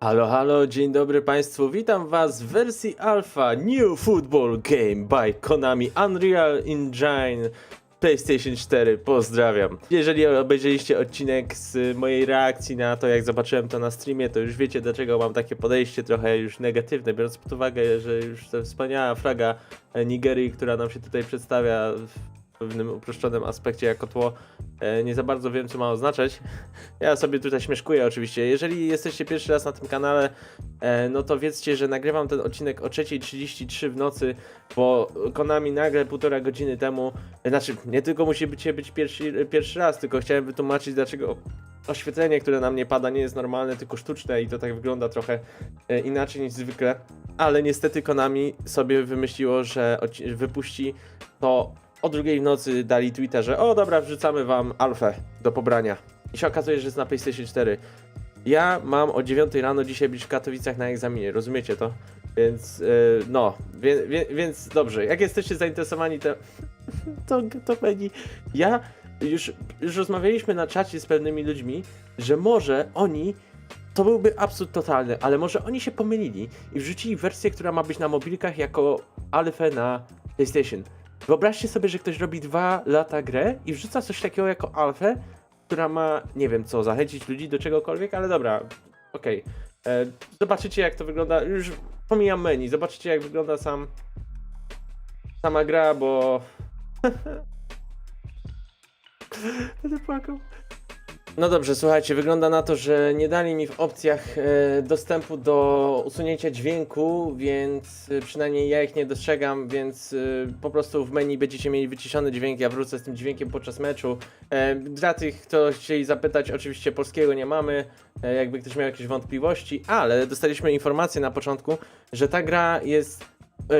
Halo, halo, dzień dobry Państwu, witam Was w wersji alpha New Football Game by Konami Unreal Engine PlayStation 4, pozdrawiam. Jeżeli obejrzeliście odcinek z mojej reakcji na to, jak zobaczyłem to na streamie, to już wiecie dlaczego mam takie podejście trochę już negatywne, biorąc pod uwagę, że już ta wspaniała flaga e, Nigerii, która nam się tutaj przedstawia pewnym uproszczonym aspekcie jako tło, e, nie za bardzo wiem co ma oznaczać. Ja sobie tutaj śmieszkuję oczywiście. Jeżeli jesteście pierwszy raz na tym kanale, e, no to wiedzcie, że nagrywam ten odcinek o 3.33 w nocy, bo Konami nagle półtora godziny temu, e, znaczy nie tylko musi być, być pierwszy, pierwszy raz, tylko chciałem wytłumaczyć dlaczego oświetlenie, które na mnie pada nie jest normalne, tylko sztuczne i to tak wygląda trochę inaczej niż zwykle. Ale niestety Konami sobie wymyśliło, że wypuści to o drugiej w nocy dali Twitter, że o dobra, wrzucamy wam alfę do pobrania. I się okazuje, że jest na PlayStation 4. Ja mam o 9 rano dzisiaj być w Katowicach na egzaminie, rozumiecie to? Więc yy, no, wie, wie, więc dobrze, jak jesteście zainteresowani, to, to, to będzie. Ja już, już rozmawialiśmy na czacie z pewnymi ludźmi, że może oni to byłby absurd totalny, ale może oni się pomylili i wrzucili wersję, która ma być na mobilkach jako alfę na PlayStation. Wyobraźcie sobie, że ktoś robi dwa lata grę i wrzuca coś takiego jako alfę, która ma, nie wiem co, zachęcić ludzi do czegokolwiek, ale dobra, okej. E, Zobaczycie jak to wygląda, już pomijam menu, zobaczycie jak wygląda sam sama gra, bo... Będę płakał. No dobrze, słuchajcie, wygląda na to, że nie dali mi w opcjach e, dostępu do usunięcia dźwięku, więc e, przynajmniej ja ich nie dostrzegam, więc e, po prostu w menu będziecie mieli wyciszony dźwięk, ja wrócę z tym dźwiękiem podczas meczu. Dla tych, kto chcieli zapytać, oczywiście polskiego nie mamy, jakby ktoś miał jakieś wątpliwości, ale dostaliśmy informację na początku, że ta gra jest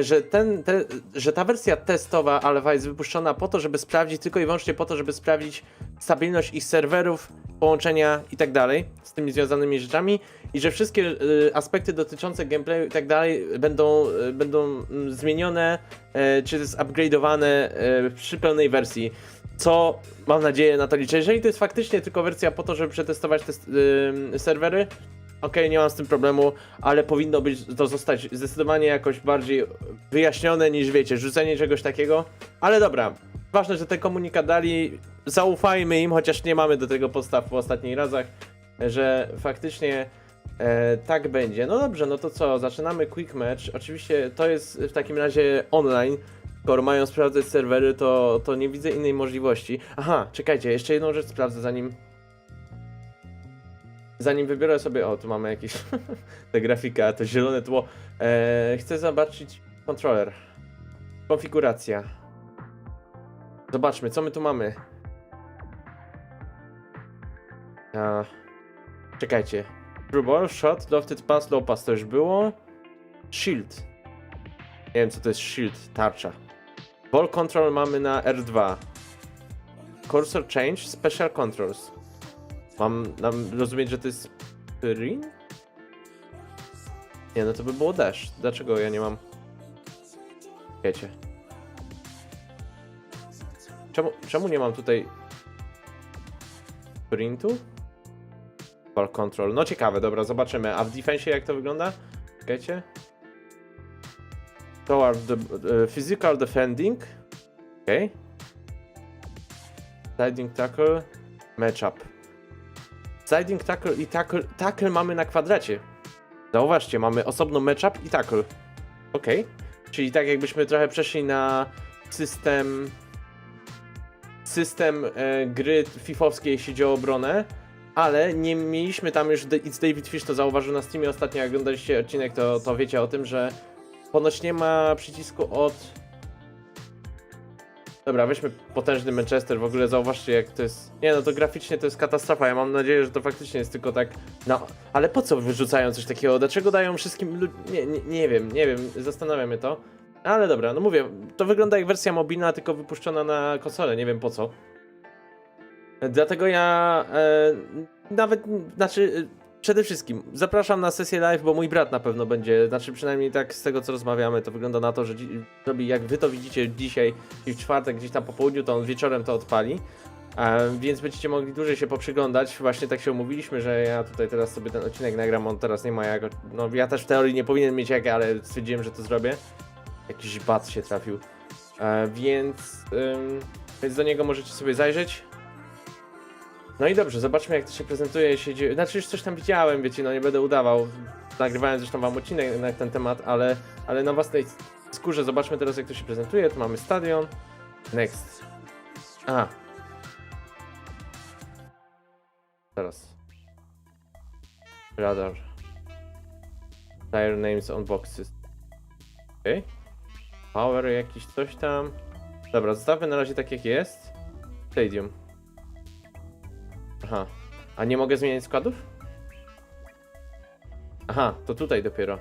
że, ten, te, że ta wersja testowa Alpha jest wypuszczona po to, żeby sprawdzić, tylko i wyłącznie po to, żeby sprawdzić stabilność ich serwerów, połączenia i tak dalej, z tymi związanymi rzeczami i że wszystkie y, aspekty dotyczące gameplayu i tak dalej będą, y, będą mm, zmienione y, czy zupgrade'owane y, przy pełnej wersji. Co mam nadzieję na to liczę. Jeżeli to jest faktycznie tylko wersja po to, żeby przetestować te y, serwery, Okej, nie mam z tym problemu, ale powinno być to zostać zdecydowanie jakoś bardziej wyjaśnione niż wiecie, rzucenie czegoś takiego. Ale dobra, ważne, że ten komunikat dali, zaufajmy im, chociaż nie mamy do tego podstaw po ostatnich razach, że faktycznie e, tak będzie. No dobrze, no to co, zaczynamy quick match. Oczywiście to jest w takim razie online. Skoro mają sprawdzać serwery, to, to nie widzę innej możliwości. Aha, czekajcie, jeszcze jedną rzecz sprawdzę zanim Zanim wybiorę sobie, o tu mamy jakieś ta grafika, to zielone tło. Eee, chcę zobaczyć kontroler. Konfiguracja. Zobaczmy, co my tu mamy. A, czekajcie. True ball, shot, lofted pass, low pass to już było. Shield. Nie wiem co to jest shield, tarcza. Ball control mamy na R2. Cursor change, special controls. Mam, mam rozumieć, że to jest sprint? Nie, no to by było dash. Dlaczego ja nie mam... Wiecie. Czemu, czemu nie mam tutaj sprintu? Ball control. No ciekawe, dobra, zobaczymy. A w defensie jak to wygląda? Wiecie? Toward the uh, physical defending. Okay. Sliding tackle. Matchup. Sliding tackle i tackle, tackle mamy na kwadracie. Zauważcie, mamy osobno matchup i tackle. Ok. Czyli tak jakbyśmy trochę przeszli na system system e, gry fifowskiej, jeśli chodzi o obronę, ale nie mieliśmy tam już, It's David Fish to zauważył na Steamie ostatnio, jak oglądaliście odcinek, to, to wiecie o tym, że ponoć nie ma przycisku od Dobra, weźmy potężny Manchester, w ogóle zauważcie jak to jest... Nie no, to graficznie to jest katastrofa, ja mam nadzieję, że to faktycznie jest tylko tak... No, ale po co wyrzucają coś takiego? Dlaczego dają wszystkim... lu- Nie, nie, nie wiem, nie wiem, zastanawia mnie to. Ale dobra, no mówię, to wygląda jak wersja mobilna, tylko wypuszczona na konsolę, nie wiem po co. Dlatego ja e, nawet, znaczy przede wszystkim zapraszam na sesję live, bo mój brat na pewno będzie, znaczy przynajmniej tak z tego co rozmawiamy, to wygląda na to, że robi jak wy to widzicie dzisiaj i w czwartek gdzieś tam po południu, to on wieczorem to odpali. Więc będziecie mogli dłużej się poprzyglądać. Właśnie tak się umówiliśmy, że ja tutaj teraz sobie ten odcinek nagram, on teraz nie ma jak. No ja też w teorii nie powinien mieć jak, ale stwierdziłem, że to zrobię. Jakiś bat się trafił. E, więc, więc do niego możecie sobie zajrzeć. No i dobrze, zobaczmy jak to się prezentuje. Się dzieje. Znaczy już coś tam widziałem, wiecie, no nie będę udawał. Nagrywałem zresztą wam odcinek na ten temat, ale, ale na własnej skórze zobaczmy teraz jak to się prezentuje. Tu mamy stadion. Next. A. Teraz. Radar. Tire names on boxes. Okej. Power jakiś coś tam. Dobra, zostawmy na razie tak jak jest. Stadium. Aha. A nie mogę zmieniać składów? Aha, to tutaj dopiero.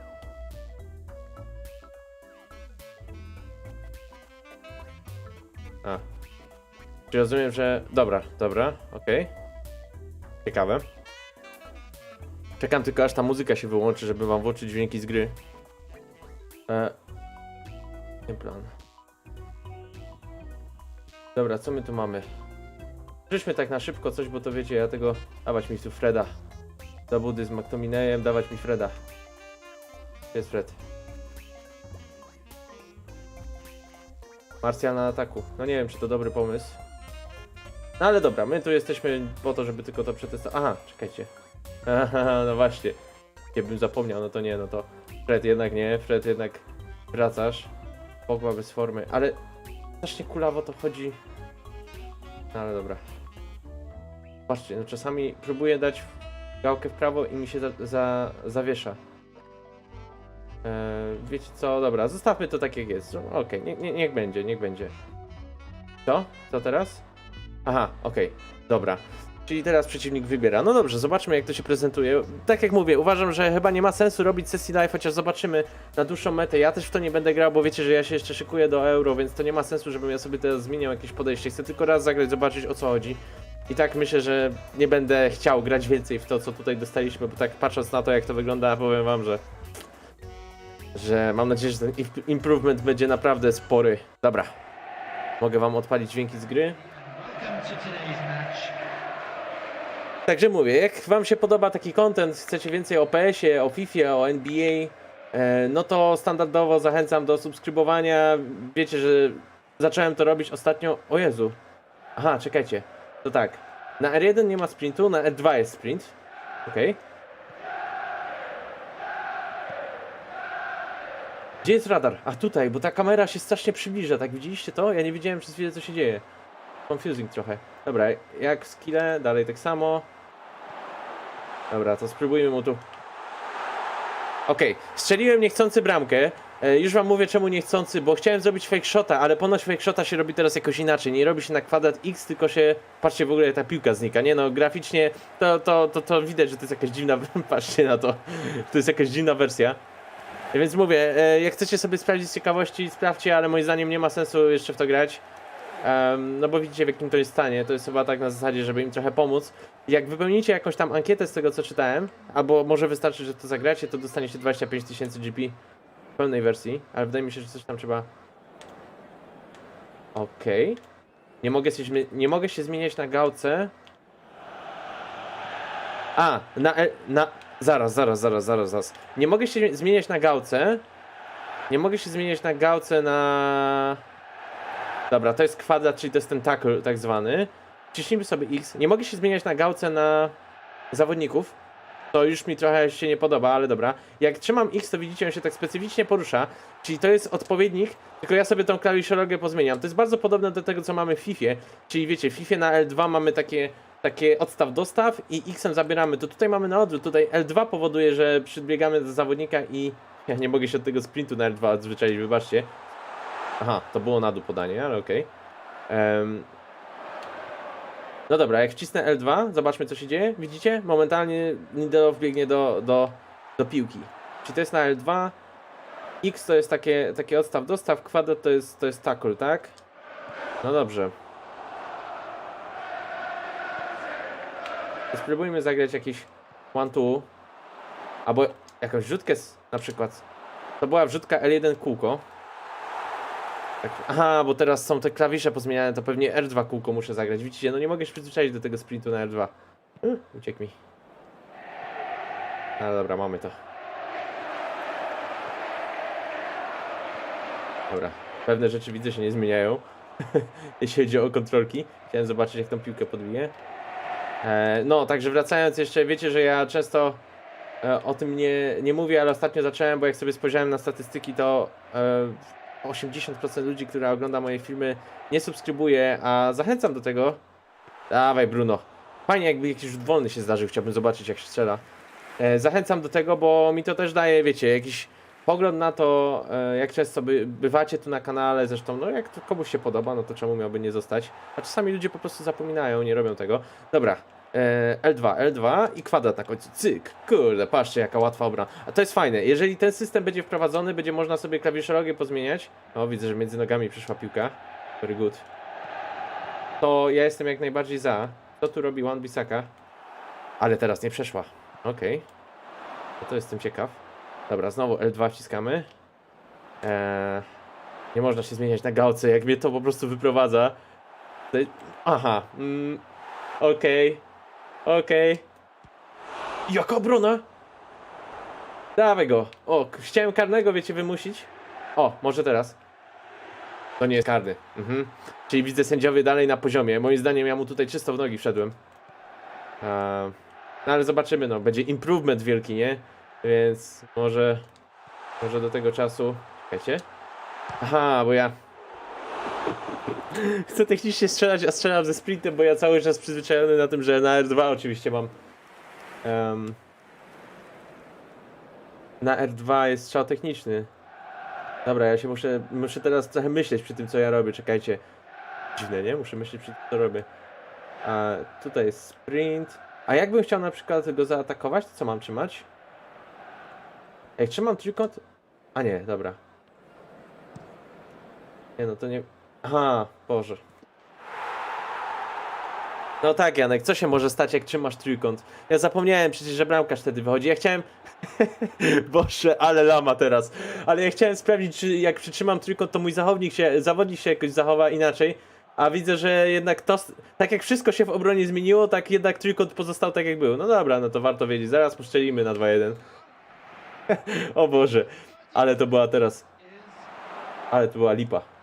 A. Czyli rozumiem, że... Dobra, dobra, okej. Ciekawe. Czekam tylko aż ta muzyka się wyłączy, żeby wam włączyć dźwięki z gry. E... Nie plan. Dobra, co my tu mamy? Rzućmy tak na szybko coś, bo to wiecie, ja tego... Dawać mi tu Freda. Do budy z McTominayem, dawać mi Freda. Gdzie jest Fred? Marsja na ataku. No nie wiem, czy to dobry pomysł. No ale dobra, my tu jesteśmy po to, żeby tylko to przetestować. Aha, czekajcie. No właśnie. Jakbym zapomniał, no to nie, no to Fred jednak nie, Fred jednak wracasz. Pogba bez formy, ale strasznie kulawo to chodzi. No ale dobra. Patrzcie, no czasami próbuję dać gałkę w prawo i mi się za, za, zawiesza. Eee, wiecie co? Dobra, zostawmy to tak jak jest. No, Okej, nie, nie, niech będzie, niech będzie. Co? Co teraz? Aha, okej, dobra. Czyli teraz przeciwnik wybiera. No dobrze, zobaczmy jak to się prezentuje. Tak jak mówię, uważam, że chyba nie ma sensu robić sesji live, chociaż zobaczymy na dłuższą metę. Ja też w to nie będę grał, bo wiecie, że ja się jeszcze szykuję do euro, więc to nie ma sensu, żebym ja sobie teraz zmieniał jakieś podejście. Chcę tylko raz zagrać, zobaczyć o co chodzi. I tak myślę, że nie będę chciał grać więcej w to, co tutaj dostaliśmy, bo tak patrząc na to, jak to wygląda, powiem wam, że że mam nadzieję, że ten imp- improvement będzie naprawdę spory. Dobra. Mogę wam odpalić dźwięki z gry. Także mówię, jak wam się podoba taki content, chcecie więcej o PS-ie, o FIFA, o NBA, e, no to standardowo zachęcam do subskrybowania. Wiecie, że zacząłem to robić ostatnio. O Jezu. Aha, czekajcie. To tak. Na R1 nie ma sprintu, na R2 jest sprint. Okej. Gdzie jest radar? A tutaj, bo ta kamera się strasznie przybliża, tak widzieliście to? Ja nie widziałem przez chwilę co się dzieje. Confusing trochę. Dobra, jak skille, dalej tak samo. Dobra, to spróbujmy mu tu. Okej, strzeliłem niechcący bramkę. E, już wam mówię czemu niechcący, bo chciałem zrobić fake shota, ale ponoć fake shota się robi teraz jakoś inaczej. Nie robi się na kwadrat X, tylko się. Patrzcie w ogóle ta piłka znika. Nie no, graficznie to, to, to, to widać, że to jest jakaś dziwna. Patrzcie na to. To jest jakaś dziwna wersja. Więc mówię, e, jak chcecie sobie sprawdzić z ciekawości, sprawdźcie, ale moim zdaniem nie ma sensu jeszcze w to grać. No bo widzicie w jakim to jest stanie, to jest chyba tak na zasadzie, żeby im trochę pomóc. Jak wypełnicie jakąś tam ankietę z tego co czytałem, albo może wystarczy, że to zagracie, to dostaniecie 25 tysięcy GP pełnej wersji, ale wydaje mi się, że coś tam trzeba... Okej. Nie, mogę się, nie mogę się zmieniać na gałce. A, na, e- na... Zaraz, zaraz, zaraz, zaraz, zaraz. Nie mogę się zmieniać na gałce. Nie mogę się zmieniać na gałce na... Dobra, to jest kwadrat, czyli to jest ten tackle tak zwany. Ciśnijmy sobie X. Nie mogę się zmieniać na gałce na zawodników. To już mi trochę się nie podoba, ale dobra. Jak trzymam X, to widzicie, on się tak specyficznie porusza. Czyli to jest odpowiednik, tylko ja sobie tą klawiszologę pozmieniam. To jest bardzo podobne do tego, co mamy w FIFA. Czyli wiecie, w FIFA na L2 mamy takie, takie odstaw dostaw i X-em zabieramy. To tutaj mamy na odwrót. Tutaj L2 powoduje, że przybiegamy do zawodnika i ja nie mogę się od tego sprintu na L2 odzwyczaić, wybaczcie. Aha, to było na dół podanie, ale okej. Em, No dobra, jak wcisnę L2, zobaczmy co się dzieje. Widzicie? Momentalnie Lindelof biegnie do, do, do piłki. Czy to jest na L2? X to jest takie, takie odstaw dostaw, kwadrat to jest, to jest tackle, tak? No dobrze. Spróbujmy zagrać jakiś one two Albo jakąś wrzutkę na przykład. To była wrzutka L1 kółko. Tak. Aha, bo teraz są te klawisze pozmieniane, to pewnie R2 kółko muszę zagrać. Widzicie, no nie mogę się przyzwyczaić do tego sprintu na R2. Uh, uciekł mi. Ale dobra, mamy to. Dobra, pewne rzeczy widzę się nie zmieniają. Jeśli chodzi o kontrolki. Chciałem zobaczyć jak tą piłkę podbiję. E, no, także wracając jeszcze, wiecie, że ja często e, o tym nie, nie mówię, ale ostatnio zacząłem, bo jak sobie spojrzałem na statystyki, to e, 80% ludzi, która ogląda moje filmy, nie subskrybuje, a zachęcam do tego. Dawaj, Bruno. Fajnie, jakby jakiś rzut wolny się zdarzył, chciałbym zobaczyć, jak się strzela. E, zachęcam do tego, bo mi to też daje, wiecie, jakiś pogląd na to, e, jak często by, bywacie tu na kanale, zresztą, no jak to komuś się podoba, no to czemu miałby nie zostać? A czasami ludzie po prostu zapominają, nie robią tego. Dobra, L2, L2 i kwadrat na końcu, cyk, kurde, patrzcie jaka łatwa obrona. A to jest fajne, jeżeli ten system będzie wprowadzony, będzie można sobie klawiszologię pozmieniać. O, widzę, że między nogami przyszła piłka, very good. To ja jestem jak najbardziej za. Co tu robi Wan Bisaka? Ale teraz nie przeszła, okej. No to jestem ciekaw. Dobra, znowu L2 wciskamy. Eee, nie można się zmieniać na gałce, jak mnie to po prostu wyprowadza. Aha, mm, okej, okej. Jaka obrona? Dawaj go. O, k- chciałem karnego, wiecie, wymusić. O, może teraz. To nie jest karny. Mhm. Czyli widzę sędziowie dalej na poziomie. Moim zdaniem ja mu tutaj czysto w nogi wszedłem. No ale zobaczymy, no. Będzie improvement wielki, nie? Więc może, może do tego czasu. Czekajcie. Aha, bo ja. Chcę technicznie strzelać, a strzelam ze sprintem, bo ja cały czas przyzwyczajony na tym, że na R2 oczywiście mam. em, na R2 jest strzał techniczny. Dobra, ja się muszę, muszę teraz trochę myśleć przy tym, co ja robię. Czekajcie. Dziwne, nie? Muszę myśleć przy tym, co robię. A tutaj jest sprint. A jakbym chciał na przykład go zaatakować, to co mam trzymać? Jak trzymam trójkąt... A nie, dobra. Nie no, to nie... Aha, Boże. No tak, Janek, co się może stać, jak trzymasz trójkąt? Ja zapomniałem przecież, że bramkarz wtedy wychodzi. Ja chciałem... Boże, ale lama teraz. Ale ja chciałem sprawdzić, czy jak przytrzymam trójkąt, to mój zachownik się, zawodnik się jakoś zachowa inaczej. A widzę, że jednak to... Tak jak wszystko się w obronie zmieniło, tak jednak trójkąt pozostał tak jak był. No dobra, no to warto wiedzieć. Zaraz poszczelimy na 2-1. o Boże, ale to była teraz. Ale to była lipa.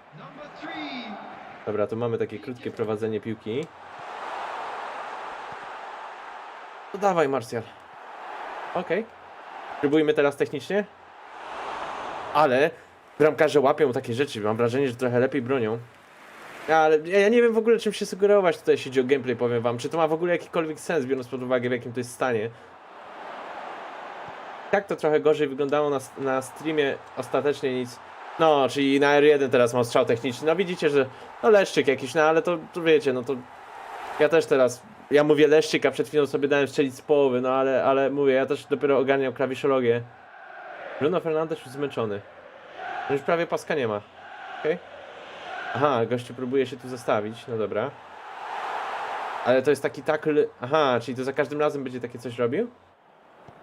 Dobra, tu mamy takie krótkie prowadzenie piłki. No dawaj, Marsjal. Okej. Próbujmy teraz technicznie. Ale bramkarze łapią takie rzeczy. Mam wrażenie, że trochę lepiej bronią. Ale ja, ja nie wiem w ogóle czym się sugerować tutaj, jeśli chodzi o gameplay, powiem wam. Czy to ma w ogóle jakikolwiek sens, biorąc pod uwagę w jakim to jest stanie. Tak to trochę gorzej wyglądało na, na streamie, ostatecznie nic. No, czyli na R1 teraz mam strzał techniczny. No widzicie, że no leszczyk jakiś, no ale to, to wiecie, no to ja też teraz, ja mówię leszczyk, a przed chwilą sobie dałem strzelić z połowy, no ale, ale mówię, ja też dopiero ogarniam klawiszologię. Bruno Fernandes już zmęczony. Już prawie paska nie ma. Okej? Aha, gościu próbuje się tu zostawić, no dobra. Ale to jest taki tackle, aha, czyli to za każdym razem będzie takie coś robił?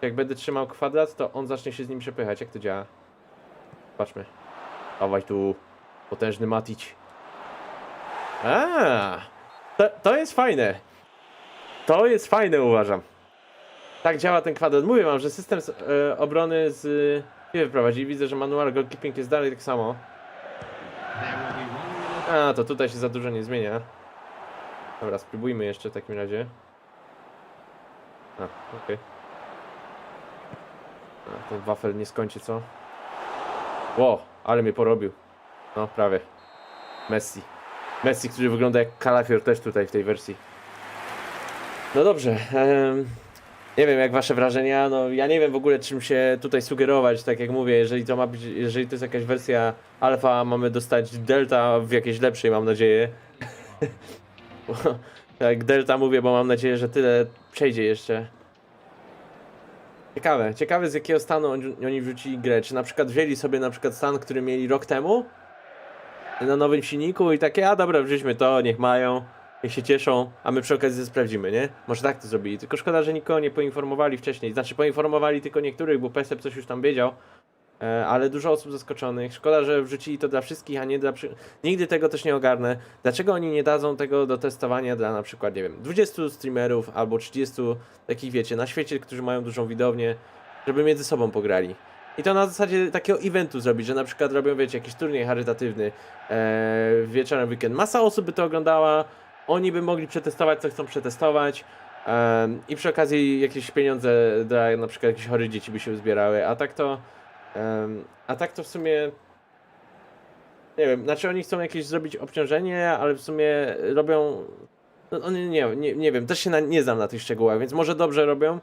Jak będę trzymał kwadrat, to on zacznie się z nim przepychać. Jak to działa? Patrzmy. Dawaj tu. Potężny Matić. A, to, to jest fajne. To jest fajne, uważam. Tak działa ten kwadrat. Mówię wam, że system z, e, obrony z... Nie wyprowadzi. Widzę, że manual goalkeeping jest dalej tak samo. A, to tutaj się za dużo nie zmienia. Dobra, spróbujmy jeszcze w takim razie. A, okej. A, ten wafel nie skończy, co? Ło, ale mnie porobił. No, prawie. Messi. Messi, który wygląda jak kalafior też tutaj w tej wersji. No dobrze. nie wiem, jak wasze wrażenia. No, ja nie wiem w ogóle, czym się tutaj sugerować, tak jak mówię, jeżeli to ma być, jeżeli to jest jakaś wersja alfa, mamy dostać delta w jakiejś lepszej, mam nadzieję. Tak, delta mówię, bo mam nadzieję, że tyle przejdzie jeszcze. Ciekawe, ciekawe z jakiego stanu oni, oni wrzucili grę. Czy na przykład wzięli sobie na przykład stan, który mieli rok temu na nowym silniku i takie, a dobra, wrzućmy to, niech mają, niech się cieszą, a my przy okazji sprawdzimy, nie? Może tak to zrobili. Tylko szkoda, że nikogo nie poinformowali wcześniej. Znaczy poinformowali tylko niektórych, bo PSP coś już tam wiedział. e, ale dużo osób zaskoczonych. Szkoda, że wrzucili to dla wszystkich, a nie dla... Przy... Nigdy tego też nie ogarnę. Dlaczego oni nie dadzą tego do testowania dla na przykład, nie wiem, 20 streamerów albo 30 takich, wiecie, na świecie, którzy mają dużą widownię, żeby między sobą pograli. I to na zasadzie takiego eventu zrobić, że na przykład robią, wiecie, jakiś turniej charytatywny e, wieczorem weekend. Masa osób by to oglądała, oni by mogli przetestować, co chcą przetestować em, i przy okazji jakieś pieniądze dla na przykład jakichś chorych dzieci by się uzbierały, a tak to em, a tak to w sumie nie wiem, znaczy oni chcą jakieś zrobić obciążenie, ale w sumie robią no, nie, nie, nie wiem, też się na, nie znam na tych szczegółach, więc może dobrze robią, e,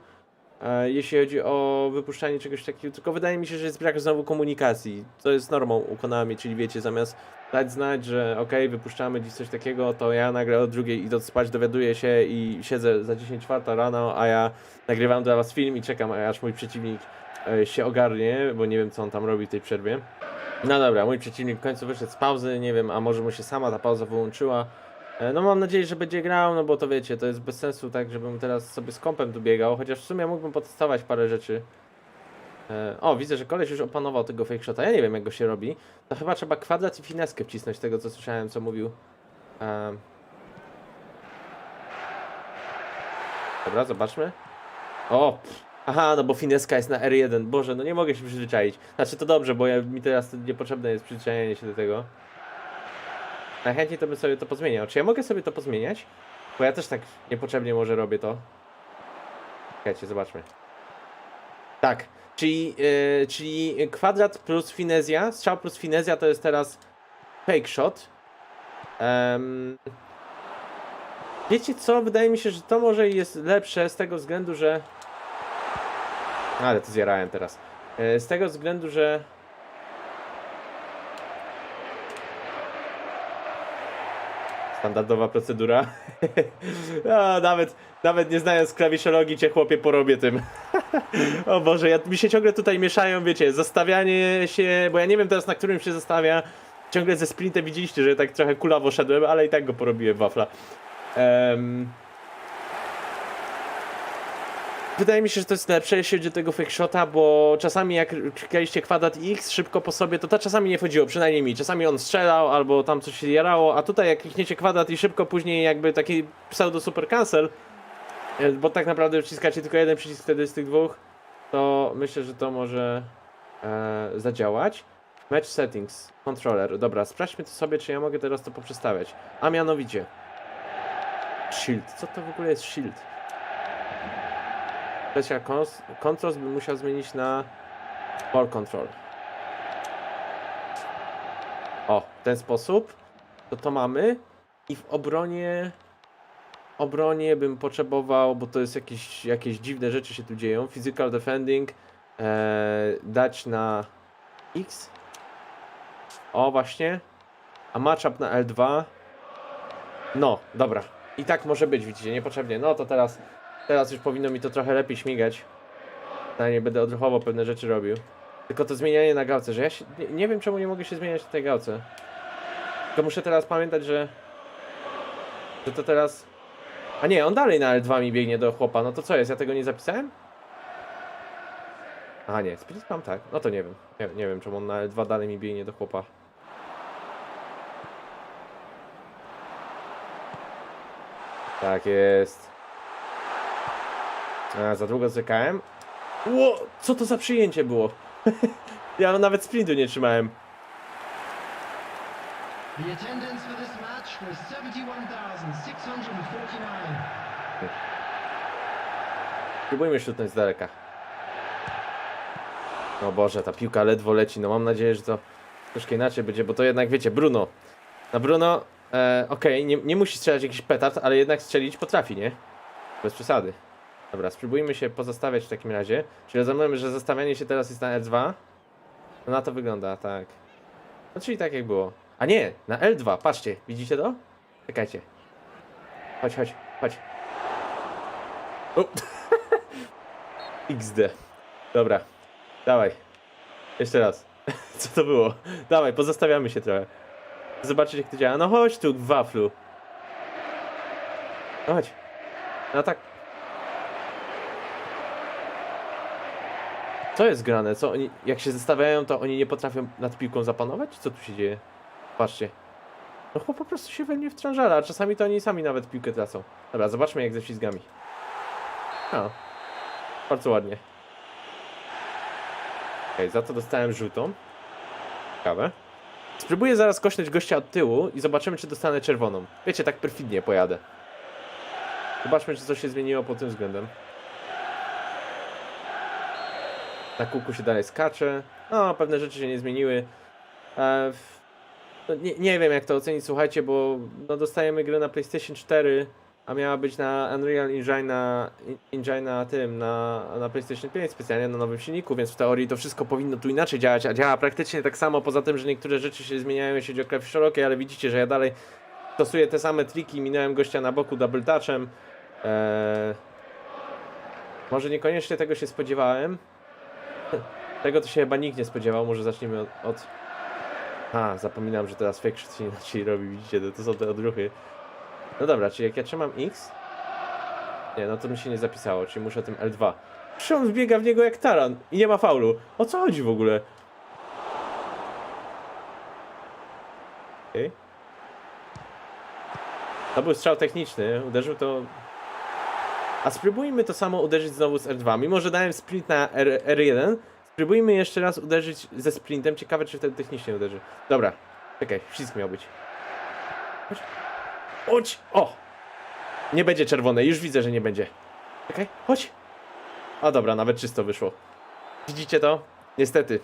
jeśli chodzi o wypuszczanie czegoś takiego, tylko wydaje mi się, że jest brak znowu komunikacji. To jest normą u Konami, czyli wiecie, zamiast dać znać, że okej, wypuszczamy dziś coś takiego, to ja nagle o drugiej idąc spać dowiaduję się i siedzę za 10 czwarta rano, a ja nagrywam dla was film i czekam, aż mój przeciwnik e, się ogarnie, bo nie wiem, co on tam robi w tej przerwie. No dobra, mój przeciwnik w końcu wyszedł z pauzy, nie wiem, a może mu się sama ta pauza wyłączyła. E, No mam nadzieję, że będzie grał, no bo to wiecie, to jest bez sensu tak, żebym teraz sobie z kompem tu biegał, chociaż w sumie mógłbym potestować parę rzeczy. E, O, widzę, że koleś już opanował tego fake shota, ja nie wiem jak go się robi. To chyba trzeba kwadrat i fineskę wcisnąć tego co słyszałem, co mówił. Em. Dobra, zobaczmy. O! pff. Aha, no bo fineska jest na R1. Boże, no nie mogę się przyzwyczaić. Znaczy to dobrze, bo ja, mi teraz niepotrzebne jest przyzwyczajenie się do tego. Najchętniej to bym sobie to pozmieniał. Czy ja mogę sobie to pozmieniać? Bo ja też tak niepotrzebnie może robię to. Czekajcie, zobaczmy. Tak, czyli, yy, czyli kwadrat plus finezja, strzał plus finezja to jest teraz fake shot. Em, wiecie co? Wydaje mi się, że to może jest lepsze z tego względu, że... Ale to zjarałem teraz. E, Z tego względu, że... Standardowa procedura. A, nawet, nawet nie znając klawiszologii cię chłopie porobię tym. o Boże, ja, mi się ciągle tutaj mieszają, wiecie, zostawianie się, bo ja nie wiem teraz na którym się zostawia. Ciągle ze sprintem widzieliście, że tak trochę kulawo szedłem, ale i tak go porobiłem wafla. Em, Wydaje mi się, że to jest lepsze, jeśli chodzi o tego fake shota, bo czasami jak klikaliście kwadrat X szybko po sobie, to to czasami nie wchodziło, przynajmniej mi. Czasami on strzelał, albo tam coś się jarało, a tutaj jak klikniecie kwadrat i szybko później jakby taki pseudo super cancel, e, bo tak naprawdę wciskacie tylko jeden przycisk wtedy z tych dwóch, to myślę, że to może e, zadziałać. Match settings, controller. Dobra, sprawdźmy to sobie, czy ja mogę teraz to poprzestawiać. A mianowicie shield. Co to w ogóle jest shield? Cons- Controls bym musiał zmienić na Ball Control. O, w ten sposób. To to mamy. I w obronie... Obronie bym potrzebował, bo to jest jakieś, jakieś dziwne rzeczy się tu dzieją. Physical Defending. E, dać na X. O, właśnie. A matchup na L2. No, dobra. I tak może być, widzicie, niepotrzebnie. No to teraz Teraz już powinno mi to trochę lepiej śmigać. Nie będę odruchowo pewne rzeczy robił. Tylko to zmienianie na gałce, że ja się, nie, nie wiem czemu nie mogę się zmieniać na tej gałce. Tylko muszę teraz pamiętać, że... Że to teraz... A nie, on dalej na L2 mi biegnie do chłopa. No to co jest, ja tego nie zapisałem? A nie, split mam tak. No to nie wiem. Nie, nie wiem czemu on na L2 dalej mi biegnie do chłopa. Tak jest. A, za długo czekałem. Ło, co to za przyjęcie było? ja nawet sprintu nie trzymałem. The attendance for this match was 71,649. Spróbujmy śrutnąć z daleka. O Boże, ta piłka ledwo leci. No mam nadzieję, że to troszkę inaczej będzie, bo to jednak wiecie, Bruno. Na Bruno, e, okej, nie, nie musi strzelać jakiś petard, ale jednak strzelić potrafi, nie? Bez przesady. Dobra, spróbujmy się pozostawiać w takim razie. Czyli rozumiemy, że zostawianie się teraz jest na L2. No na to wygląda, tak. No czyli tak jak było. A nie, na L2, patrzcie, widzicie to? Czekajcie. Chodź, chodź, chodź. XD. Dobra, dawaj. Jeszcze raz. Co to było? Dawaj, pozostawiamy się trochę. Zobaczyć jak to działa. No chodź tu, waflu. No chodź. No tak. Co jest grane? Co oni, jak się zestawiają, to oni nie potrafią nad piłką zapanować? Co tu się dzieje? Patrzcie. No chłop po prostu się we mnie wtrążala, a czasami to oni sami nawet piłkę tracą. Dobra, zobaczmy jak ze ślizgami. No. Bardzo ładnie. Okej, za to dostałem żółtą. Ciekawe. Spróbuję zaraz kośnąć gościa od tyłu i zobaczymy, czy dostanę czerwoną. Wiecie, tak perfidnie pojadę. Zobaczmy, czy coś się zmieniło pod tym względem. Na kółku się dalej skacze. No, pewne rzeczy się nie zmieniły. E, no, nie, nie wiem, jak to ocenić, słuchajcie, bo no, dostajemy grę na PlayStation 4, a miała być na Unreal Engine na, Engine na tym, na, na PlayStation 5 specjalnie na nowym silniku, więc w teorii to wszystko powinno tu inaczej działać, a działa praktycznie tak samo, poza tym, że niektóre rzeczy się zmieniają, jeśli chodzi o klawisz szerokie, ale widzicie, że ja dalej stosuję te same triki, minąłem gościa na boku double touchem. Eee, może niekoniecznie tego się spodziewałem. Tego to się chyba nikt nie spodziewał, może zaczniemy od... od... A, zapominam, że teraz fake shot się inaczej robi, widzicie, to, to są te odruchy. No dobra, czyli jak ja trzymam X... Nie, no to mi się nie zapisało, czyli muszę tym L2. Przecież on wbiega w niego jak taran i nie ma faulu. O co chodzi w ogóle? Okej. To był strzał techniczny, uderzył to... A spróbujmy to samo uderzyć znowu z R2. Mimo, że dałem sprint na R, R1, spróbujmy jeszcze raz uderzyć ze sprintem. Ciekawe, czy wtedy technicznie uderzy. Dobra, czekaj, wszystko miał być. Chodź. Chodź! O! Nie będzie czerwone, już widzę, że nie będzie. Czekaj, chodź! A dobra, nawet czysto wyszło. Widzicie to? Niestety.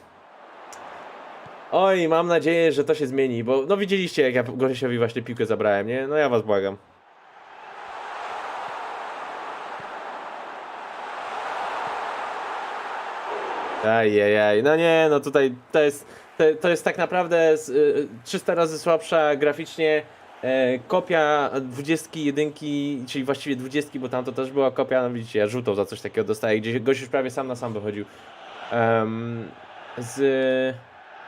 Oj, mam nadzieję, że to się zmieni, bo no widzieliście, jak ja Goresiowi właśnie piłkę zabrałem, nie? No ja was błagam. Ajajaj, no nie, no tutaj to jest, to, to jest tak naprawdę z, y, 300 razy słabsza graficznie e, kopia 21, czyli właściwie 20, bo tam to też była kopia, no widzicie, ja żółtą za coś takiego dostaję, gdzie gość już prawie sam na sam wychodził. Z,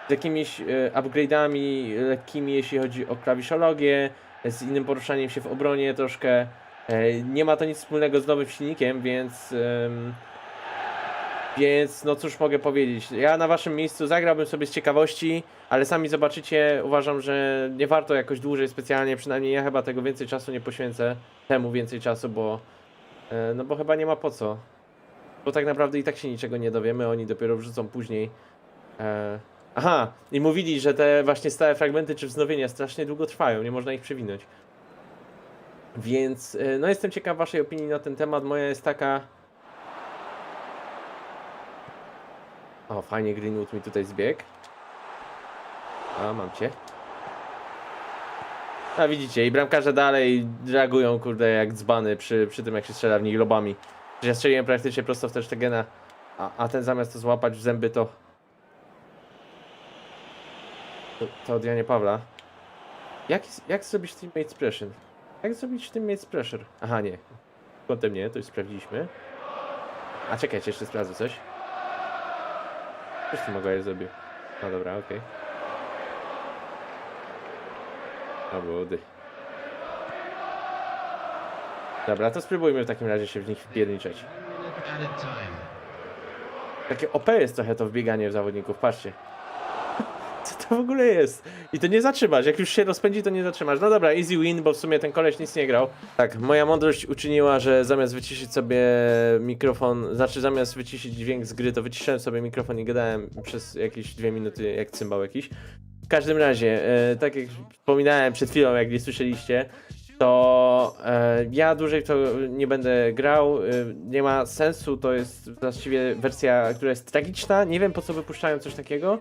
z jakimiś e, upgrade'ami lekkimi, jeśli chodzi o klawiszologię, z innym poruszaniem się w obronie troszkę. E, nie ma to nic wspólnego z nowym silnikiem, więc... em, więc no cóż mogę powiedzieć. Ja na waszym miejscu zagrałbym sobie z ciekawości, ale sami zobaczycie, uważam, że nie warto jakoś dłużej specjalnie, przynajmniej ja chyba tego więcej czasu nie poświęcę, temu więcej czasu, bo e, no bo chyba nie ma po co. Bo tak naprawdę i tak się niczego nie dowiemy, oni dopiero wrzucą później. E, aha, i mówili, że te właśnie stałe fragmenty czy wznowienia strasznie długo trwają, nie można ich przewinąć. Więc e, no jestem ciekaw waszej opinii na ten temat. Moja jest taka, O, fajnie Greenwood mi tutaj zbiegł. A, mam cię. A widzicie, i bramkarze dalej reagują, kurde, jak dzbany przy, przy tym, jak się strzela w nich lobami. Że ja strzeliłem praktycznie prosto w też Tegena, a, a ten zamiast to złapać w zęby, to... To, to od Janie Pawla. Jak, jak zrobić teammates pressure? Jak zrobić teammates pressure? Aha, nie. Kątem nie, to już sprawdziliśmy. A czekajcie, jeszcze sprawdzę coś. Tu mogę zrobił. No dobra, okej. Budy. Dobra, to spróbujmy w takim razie się w nich wpierniczeć. Takie OP jest trochę to wbieganie w zawodników, patrzcie. To w ogóle jest? I to nie zatrzymasz, jak już się rozpędzi, to nie zatrzymasz. No dobra, easy win, bo w sumie ten koleś nic nie grał. Tak, moja mądrość uczyniła, że zamiast wyciszyć sobie mikrofon, znaczy zamiast wyciszyć dźwięk z gry, to wyciszyłem sobie mikrofon i gadałem przez jakieś dwie minuty jak cymbał jakiś. W każdym razie, e, tak jak wspominałem przed chwilą, jak nie słyszeliście, to e, ja dłużej to nie będę grał. E, nie ma sensu, to jest właściwie wersja, która jest tragiczna. Nie wiem po co wypuszczają coś takiego.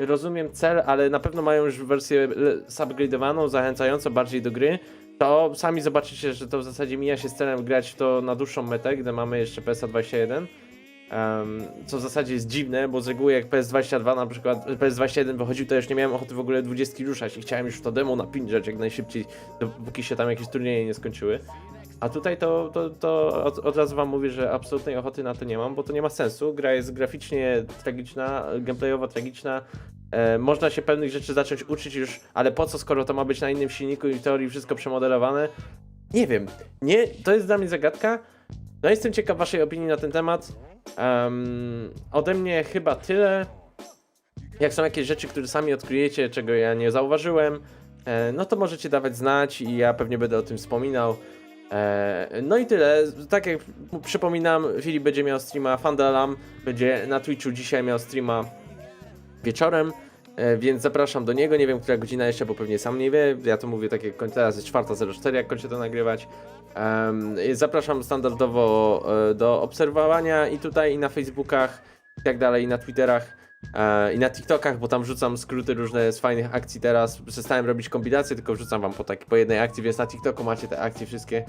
Rozumiem cel, ale na pewno mają już wersję subgradowaną, zachęcającą bardziej do gry. To sami zobaczycie, że to w zasadzie mija się z celem grać to na dłuższą metę, gdy mamy jeszcze PSA 21. Um, co w zasadzie jest dziwne, bo z reguły jak PS22 na przykład, PS21 wychodził, to już nie miałem ochoty w ogóle 20 ruszać i chciałem już to demo napindrzać jak najszybciej, dopóki się tam jakieś turnieje nie skończyły. A tutaj to, to, to od, od razu wam mówię, że absolutnej ochoty na to nie mam, bo to nie ma sensu. Gra jest graficznie tragiczna, gameplayowo tragiczna. E, można się pewnych rzeczy zacząć uczyć już, ale po co, skoro to ma być na innym silniku i w teorii wszystko przemodelowane? Nie wiem. Nie, to jest dla mnie zagadka. No jestem ciekaw waszej opinii na ten temat. Em, ode mnie chyba tyle. Jak są jakieś rzeczy, które sami odkryjecie, czego ja nie zauważyłem, e, no to możecie dawać znać i ja pewnie będę o tym wspominał. E, no i tyle. Tak jak przypominam, Filip będzie miał streama Fandalam, będzie na Twitchu dzisiaj miał streama wieczorem, e, więc zapraszam do niego. Nie wiem, która godzina jeszcze, bo pewnie sam nie wie. Ja to mówię tak jak teraz jest 4.04, jak kończę to nagrywać. Zapraszam standardowo e, do obserwowania i tutaj, i na Facebookach, i tak dalej, i na Twitterach. E, I na TikTokach, bo tam wrzucam skróty różne z fajnych akcji teraz. Przestałem robić kombinacje, tylko wrzucam wam po, tak, po jednej akcji, więc na TikToku macie te akcje wszystkie.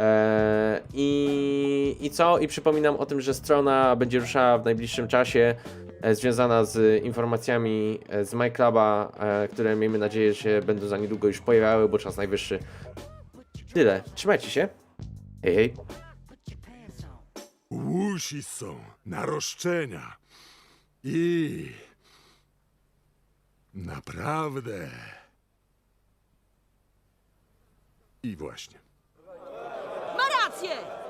E, I, I co? I przypominam o tym, że strona będzie ruszała w najbliższym czasie, e, związana z informacjami z MyCluba, które miejmy nadzieję, się będą za niedługo już pojawiały, bo czas najwyższy. Tyle. Trzymajcie się. Hej, hej. Łusi są na roszczenia. I naprawdę. I właśnie. Ma rację!